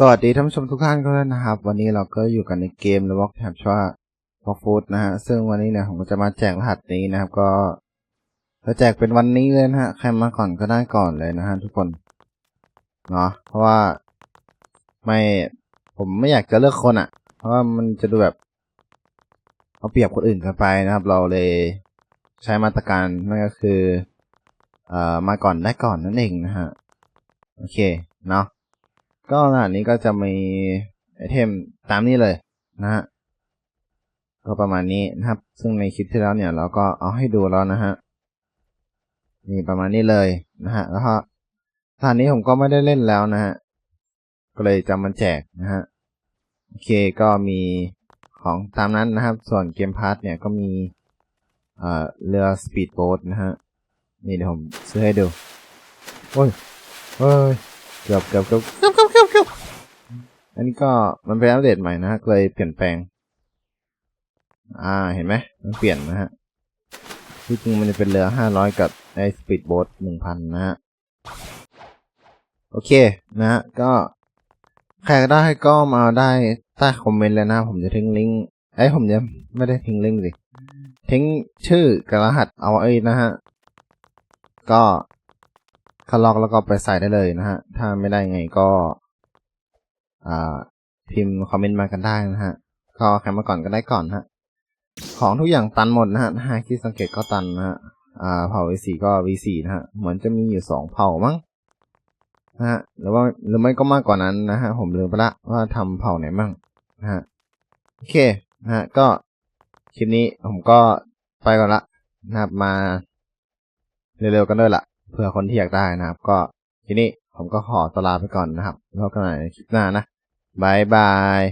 สวัสดีท่านผู้ชมทุกท่านก็ด้วยนะครับ วันนี้เราก็อยู่กันในเกม The Walk Tab ชื่อว่า Walk Food นะฮะซึ่งวันนี้เนี่ยผมก็จะมาแจกรหัสนี้นะครับ ก็จะแจกเป็นวันนี้เลยนะฮะใครมาก่อนก็ได้ก่อนเลยนะฮะทุกคนเนาะเพราะว่าไม่ผมไม่อยากจะเลือกคนอะ่ะ เพราะว่ามันจะดูแบบเอาเปรียบคนอื่นกันไปนะครับ เราเลยใช้มาตรการนั่นก็คือเอ่อมาก่อนได้ก่อนนั่นเองนะฮะโอเคเนาะ ก็งานนี้ก็จะมีไอเทมตามนี้เลยนะฮะก็ประมาณนี้นะครับ ซึ่งในคลิปที่แล้วเนี่ยเราก็เอาให้ดูแล้วนะฮะนี่ประมาณนี้เลยนะฮะแล้วก็ท่านนี้ผมก็ไม่ได้เล่นแล้วนะฮะก็เลยจะมาแจกนะฮะโอเคก็มีของตามนั้นนะครับ ส่วนเกมพาร์ทเนี่ยก็มีเอ่อเรือสปีดโบ๊ทนะฮะนี่เดี๋ยวผมซื้อให้ดูโอ้ยโอ้ยเกือบเกือบเกือบเกือบเกือบเกือบเกือบ อันนี้ก็มันเป็นอัปเดตใหม่นะฮะเลยเปลี่ยนแปลง อ่าเห็นไหมมันเปลี่ยนนะฮะที่จริงมันจะเป็นเรือห้าร้อยกับไอ้สปีดโบ๊ทหนึ่งพันนะฮะ โอเคนะฮะ ก็ใครก็ได้ก็มาได้ใต้คอมเมนต์เลยนะ ผมจะทิ้งลิงก์ไอ้ผมจะไม่ได้ทิ้งลิงก์สิทิ้งชื่อกับรหัสเอาไว้นะฮะ ก็คล็อกแล้วก็ไปใส่ได้เลยนะฮะ ถ้าไม่ได้ไงก็ พิมพ์คอมเมนต์มากันได้นะฮะ ก็ใครมาก่อนก็ได้ก่อนฮะ ของทุกอย่างตันหมดนะฮะถ้าคิดสังเกตก็ตันนะฮะเผ่า V4 ก็ V4 นะฮะ เหมือนจะมีอยู่สองเผ่ามั้งนะฮะหรือว่าหรือไม่ก็มากกว่านั้นนะฮะ ผมลืมไปละว่าทำเผ่าไหนมั่งนะฮะ โอเคนะฮะ ก็คลิปนี้ผมก็ไปก่อนละนะครับมาเร็วๆกันด้วยละเผื่อคนที่อยากได้นะครับ ก็ทีนี้ ผมก็ขอตลาไปก่อนนะครับแล้วกันใหม่ในคลิปหน้านะบายบาย